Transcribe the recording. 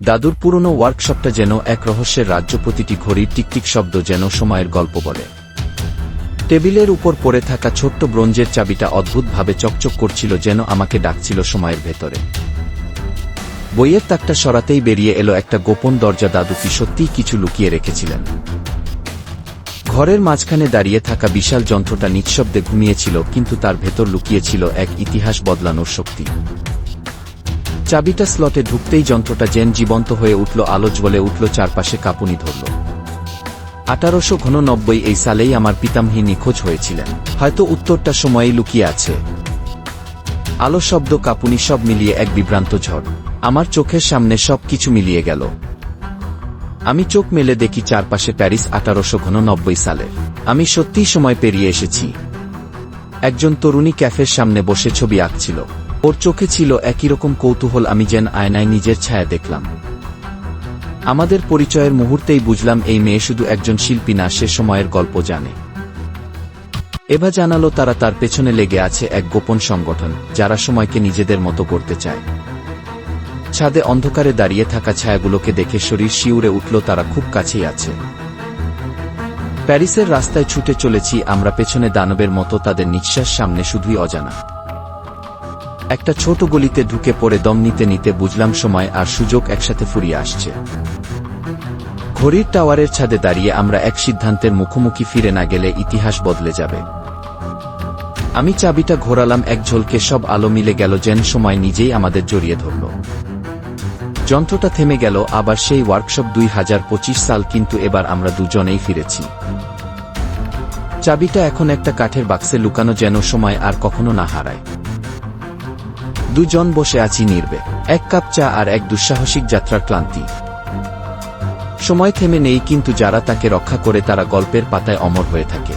দাদুর পুরনো ওয়ার্কশপটা যেন এক রহস্যের রাজ্য প্রতিটি ঘড়ির টিকটিক শব্দ যেন সময়ের গল্প বলে। টেবিলের উপর পড়ে থাকা ছোট্ট ব্রোঞ্জের চাবিটা অদ্ভুতভাবে চকচক করছিল যেন আমাকে ডাকছিল সময়ের ভেতরে। বইয়ের তাকটা সরাতেই বেরিয়ে এলো একটা গোপন দরজা দাদু কি সত্যিই কিছু লুকিয়ে রেখেছিলেন। ঘরের মাঝখানে দাঁড়িয়ে থাকা বিশাল যন্ত্রটা নিঃশব্দে ঘুমিয়েছিল, কিন্তু তার ভেতর লুকিয়েছিল এক ইতিহাস বদলানোর শক্তি। চাবিটা স্লটে ঢুকতেই যন্ত্রটা জেন জীবন্ত হয়ে উঠল আলো জ্বলে উঠল চারপাশে কাঁপুনি ধরল। আঠারোশো ঘননব্বই এই সালেই আমার পিতামহী নিখোঁজ হয়েছিলেন। হয়তো উত্তরটা সময়েই লুকিয়ে আছে। আলো শব্দ, কাঁপুনি সব মিলিয়ে এক বিভ্রান্ত ঝড়। আমার চোখের সামনে সব কিছু মিলিয়ে গেল। আমি চোখ মেলে দেখি চারপাশে প্যারিস আঠারোশো ঘননব্বই সালের আমি সত্যিই সময় পেরিয়ে এসেছি। একজন তরুণী ক্যাফের সামনে বসে ছবি আঁকছিল। ওর চোখে ছিল একই রকম কৌতূহল আমি যেন আয়নায় নিজের ছায়া দেখলাম। আমাদের পরিচয়ের মুহূর্তেই বুঝলাম এই মেয়ে শুধু একজন শিল্পী না, সে সময়ের গল্প জানে। এভা জানালো তারা তার পেছনে লেগে আছে এক গোপন সংগঠন, যারা সময়কে নিজেদের মতো করতে চায়। ছাদে অন্ধকারে দাঁড়িয়ে থাকা ছায়াগুলোকে দেখে শরীর শিউরে উঠল, তারা খুব কাছেই আছে। প্যারিসের রাস্তায় ছুটে চলেছি আমরা, পেছনে দানবের মতো, তাদের নিঃশ্বাস সামনে শুধুই অজানা। একটা ছোট গলিতে ঢুকে পড়ে দম নিতে নিতে বুঝলাম সময় আর সুযোগ একসাথে ফুরিয়ে আসছে। ঘড়ির টাওয়ারের ছাদে দাঁড়িয়ে আমরা এক সিদ্ধান্তের মুখোমুখি ফিরে না গেলে ইতিহাস বদলে যাবে। আমি চাবিটা ঘোরালাম এক ঝলকে সব আলো মিলে গেল যেন সময় নিজেই আমাদের জড়িয়ে ধরল। যন্ত্রটা থেমে গেল, আবার সেই ওয়ার্কশপ দুই হাজার পঁচিশ সাল কিন্তু এবার আমরা দুজনেই ফিরেছি। চাবিটা এখন একটা কাঠের বাক্সে লুকানো যেন সময় আর কখনো না হারায়। দুজন বসে আছি নির্বে, এক কাপ চা আর এক দুঃসাহসিক যাত্রার ক্লান্তি। সময় থেমে নেই, কিন্তু যারা তাকে রক্ষা করে তারা গল্পের পাতায় অমর হয়ে থাকে।